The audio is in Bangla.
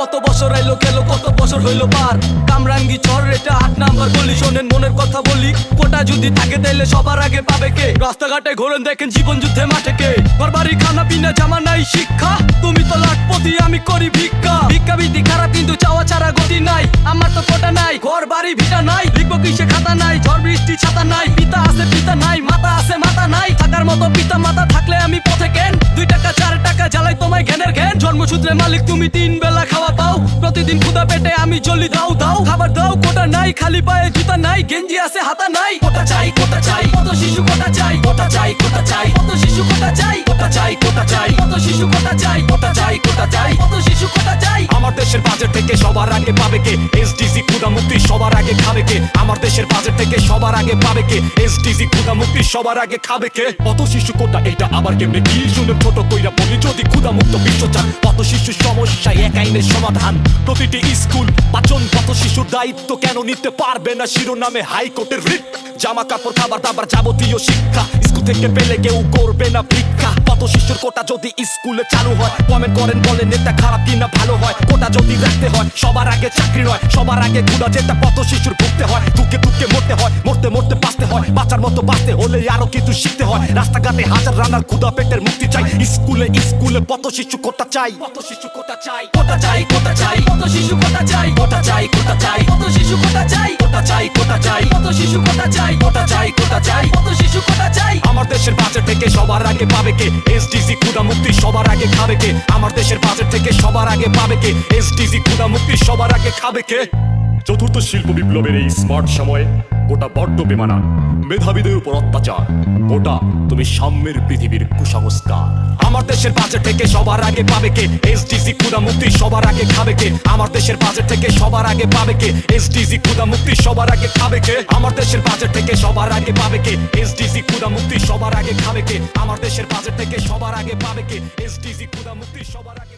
কত বছর আইলো, গেল, কত বছর হইল পার? কামরাঙ্গি চর, এটা আট নাম্বার গলি। শোনেন, মনের কথা বলি, কোটা যদি থাকে তাইলে সবার আগে পাবে কে? রাস্তাঘাটে ঘোরেন, দেখেন জীবন যুদ্ধে মাঠে কে? ঘর বাড়ি খানা পিনা জামা, নাই শিক্ষা। তুমি তো লাখপতি, আমি করি ভিক্ষা। ভিক্ষা বিধি খারাপ, কিন্তু চাওয়া ছাড়া গতি নাই। আমার তো কোটা নাই ঘর বাড়ি ভিটা নাই। লিখব কিসে খাতা নাই, ঝড় জ্বালাই জ্ঞানের জ্ঞান জন্মসূত্রে মালিক তুমি তিন বেলা খাওয়া পাও প্রতিদিন ক্ষুদা পেটে আমি জলি দাও দাও খাবার দাও কোটা নাই খালি পায়ে জুতা নাই গেঞ্জি আছে হাতা নাই কোটা চাই কোটা চাই কত শিশু কোটা চাই কোটা চাই কোটা চাই কত শিশু কোটা চাই কোটা চাই কোটা চাই কত শিশু কোটা চাই কোটা চাই কোটা চাই কত শিশু কোটা চাই আমার দেশের বাজেট থেকে সবার আগে পাবে কে এসডিজি ক্ষুদা মুক্তি সবার আগে খাবে কে আমার দেশের বাজেট আগে পাবে কে? এসডিজি ক্ষুদা মুক্তি সবার আগে খাবে কে? কত শিশু কোটা, এটা আবার কেমনে? কি শুনে ছোট কইরা বলি, যদি ক্ষুদা মুক্ত বিশ্ব চান, কত শিশু সমস্যা এক আইনের সমাধান? প্রতিটি স্কুল পাচন কত শিশুর দায়িত্ব কেন নিতে পারবে না? শিরোনামে হাইকোর্টের রিট, জামা কাপড়, খাবার দাবার, যাবতীয় শিক্ষা। স্কুল থেকে পেলে কেউ করবে না ভিক্ষা। কত শিশুর কোটা যদি স্কুলে চালু হয়? কমেন্ট করেন বলে নেতা খারাপ কিনা ভালো হয়? কোটা যদি রাখতে হয়, সবার আগে চাকরি নয়, সবার আগে ক্ষুদা যেটা কত শিশুর ভুগতে হয়? হয় বাঁচার মতো বাঁচতে হলে আরও কিছু শিখতে হয় রাস্তাঘাটে হাজার রান্নার ক্ষুদা পেটের মুক্তি চাই স্কুলে স্কুলে কত শিশু কোটা চাই কত শিশু কোটা চাই কোটা চাই কোটা চাই কত শিশু কোটা চাই কোটা চাই কোটা চাই কত শিশু কোটা চাই কোটা চাই কোটা চাই কত শিশু কোটা চাই কোটা চাই কোটা চাই কত শিশু কোটা চাই আমার দেশের বাজেট থেকে সবার আগে পাবে কে এসডিজি ক্ষুদা মুক্তি সবার আগে খাবে কে আমার দেশের বাজেট থেকে সবার আগে পাবে কে এসডিজি ক্ষুদা মুক্তি সবার আগে খাবে কে চতুর্থ শিল্প বিপ্লবের এই স্মার্ট সময়ে গোটা বড্ড বেমানা মেধাবীদের উপর অত্যাচার। গোটা তুমি সাম্যের পৃথিবীর কুসংস্কার। আমার দেশের বাজেট থেকে সবার আগে পাবে কে? এসডিজি ক্ষুদা মুক্তি সবার আগে খাবে কে? আমার দেশের বাজেট থেকে সবার আগে পাবে কে? এসডিজি ক্ষুদা মুক্তি সবার আগে খাবে কে? আমার দেশের বাজেট থেকে সবার আগে পাবে কে? এসডিজি ক্ষুদা মুক্তি সবার আগে খাবে কে? আমার দেশের বাজেট থেকে সবার আগে পাবে কে? এসডিজি ক্ষুদা মুক্তি সবার আগে